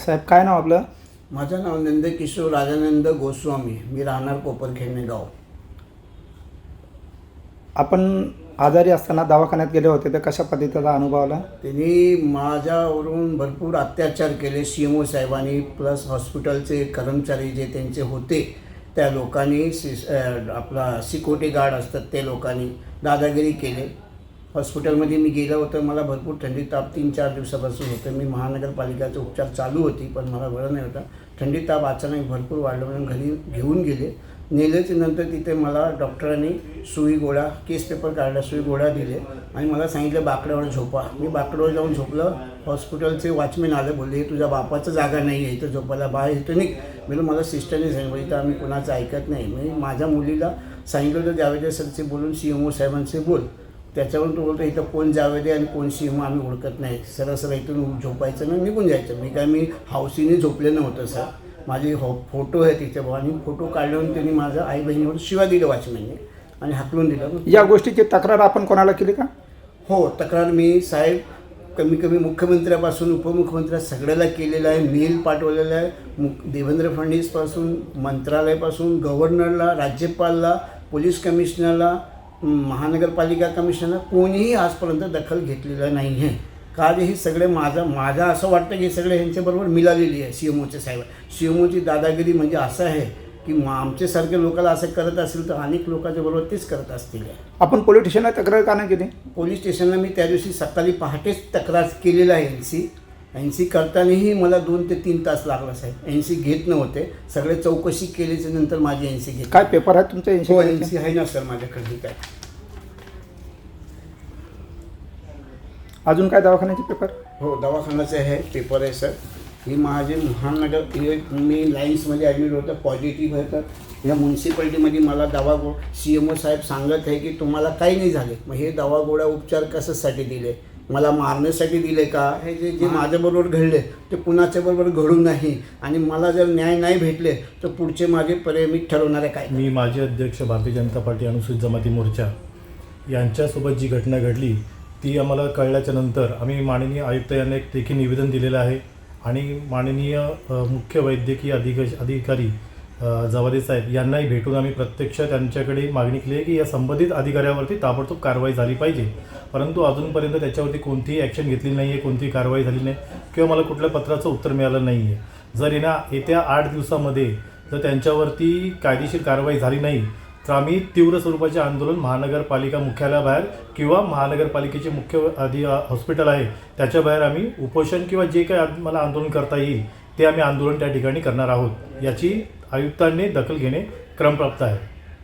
साहेब काय नाव आपलं? माझं नाव नंदकिशोर राजानंद गोस्वामी. मी राहणार कोपरखेडणे गाव आपण आजारी असताना दवाखान्यात गेले होते तर कशा पद्धतीचा अनुभव आला? त्यांनी माझ्यावरून भरपूर अत्याचार केले सी एम ओ साहेबांनी प्लस हॉस्पिटलचे कर्मचारी जे त्यांचे होते त्या लोकांनी अ, आपला सिक्युरिटी गार्ड असतात ते लोकांनी दादागिरी केले. हॉस्पिटलमध्ये मी गेलो होतो मला भरपूर थंडी ताप तीन चार दिवसापासून होतं. मी महानगरपालिकेचा उपचार चालू होती पण मला बरं नाही होता. थंडी ताप अचानक भरपूर वाढलं म्हणून घरी घेऊन गेले. नेलेच्या नंतर तिथे मला डॉक्टरांनी सुई गोळा केस पेपर काढला सुई गोळा दिले आणि मला सांगितलं बाकड्यावर झोपा. मी बाकड्यावर जाऊन झोपलं. हॉस्पिटलचे वॉचमॅन आले बोलले "हे तुझ्या बापाचं जागा नाही आहे इथं झोपायला बाहेर इथं निघ. मी मला सिस्टरने सांगितलं इथं आम्ही कोणाचं ऐकत नाही. मी माझ्या मुलीला सांगितलं होतं जावेद सरचे बोलून सी एम ओ साहेबांचे बोल. त्याच्यावरून तो बोलतो इथं कोण जावेदे आणि कोण सी एम आम्ही ओळखत नाही. सरळ सरळ इथून झोपायचं ना निघून जायचं. मी काय मी हाऊसीने झोपले नव्हतं सर. माझे हो फोटो आहे तिथे आणि फोटो काढल्यावर त्यांनी माझं आई बहिणीवर शिवा दिलं वॉचमॅनने आणि हाकलून दिलं. या गोष्टीची तक्रार आपण कोणाला केली का? हो तक्रार मी साहेब कमी कमी मुख्यमंत्र्यापासून उपमुख्यमंत्र्या सगळ्याला केलेलं आहे. मेल पाठवलेलं आहे. मुख देवेंद्र फडणवीसपासून मंत्रालयापासून गव्हर्नरला राज्यपालला पोलीस कमिशनरला महानगरपालिका कमिशनरला कोणीही आजपर्यंत दखल घेतलेलं नाही आहे का हे सगळे माझं माझं असं वाटतं की सगळे ह्यांच्याबरोबर मिळालेली आहे सी एम ओचे साहेब. सी एम ओची दादागिरी म्हणजे असं आहे की म- आमच्यासारख्या लोकांना असं करत असेल तर अनेक लोकांच्या बरोबर तेच करत असतील. आपण पोलीस स्टेशनला तक्रार का नाही? केली पोलीस स्टेशनला मी त्या दिवशी सकाळी पहाटेच तक्रार केलेलं आहे एन सी. एन सी करतानाही मला दोन ते तीन तास लागला साहेब. एन सी घेत नव्हते. सगळे चौकशी केल्याच्यानंतर माझी एन सी घेत काय पेपर आहेत तुमचे हो एन सी आहे ना सर माझ्याकडे आहे अजून काय दवाखान्याचे पेपर हो दवाखान्याचे आहे पेपर आहे सर. ही माझे महानगर मी लाईन्समध्ये ॲडमिट होतं पॉझिटिव्ह होतं या म्युन्सिपाल्टीमध्ये मला दवा गो सी एम ओ साहेब सांगत आहे की तुम्हाला काही नाही झाले. मग हे दवा गोळ्या उपचार कशासाठी दिले? मला मारण्यासाठी दिले का? हे जे जे माझ्याबरोबर घडले ते कुणाच्याबरोबर घडू नाही. आणि मला जर न्याय नाही भेटले तर पुढचे माझे पर्याय मी ठरवणार आहे काय? मी माजी अध्यक्ष भारतीय जनता पार्टी अनुसूचित जमाती मोर्चा यांच्यासोबत जी घटना घडली ती आम्हाला कळल्याच्या नंतर आम्ही माननीय आयुक्त यांना एक लेखी निवेदन दिलेलं आहे. आणि माननीय मुख्य वैद्यकीय अधिक अधिकारी अ, जवादे साहेब यांनाही भेटून आम्ही प्रत्यक्ष त्यांच्याकडे मागणी केली आहे की या संबंधित अधिकाऱ्यावरती ताबडतोब कारवाई झाली पाहिजे. परंतु अजूनपर्यंत त्याच्यावरती कोणतीही ॲक्शन घेतली नाही आहे कोणतीही कारवाई झाली नाही किंवा मला कुठल्या पत्राचं उत्तर मिळालं नाही आहे जर येण्या येत्या आठ दिवसामध्ये जर त्यांच्यावरती कायदेशीर कारवाई झाली नाही तर आम्ही तीव्र स्वरूपाचे आंदोलन महानगरपालिका मुख्यालयाबाहेर किंवा महानगरपालिकेचे मुख्य अधि हॉस्पिटल आहे त्याच्या बाहेर आम्ही उपोषण किंवा जे काही मला आंदोलन करता येईल ते आम्ही आंदोलन त्या ठिकाणी करणार आहोत याची आयुक्तांनी दखल घेणे क्रमप्राप्त आहे.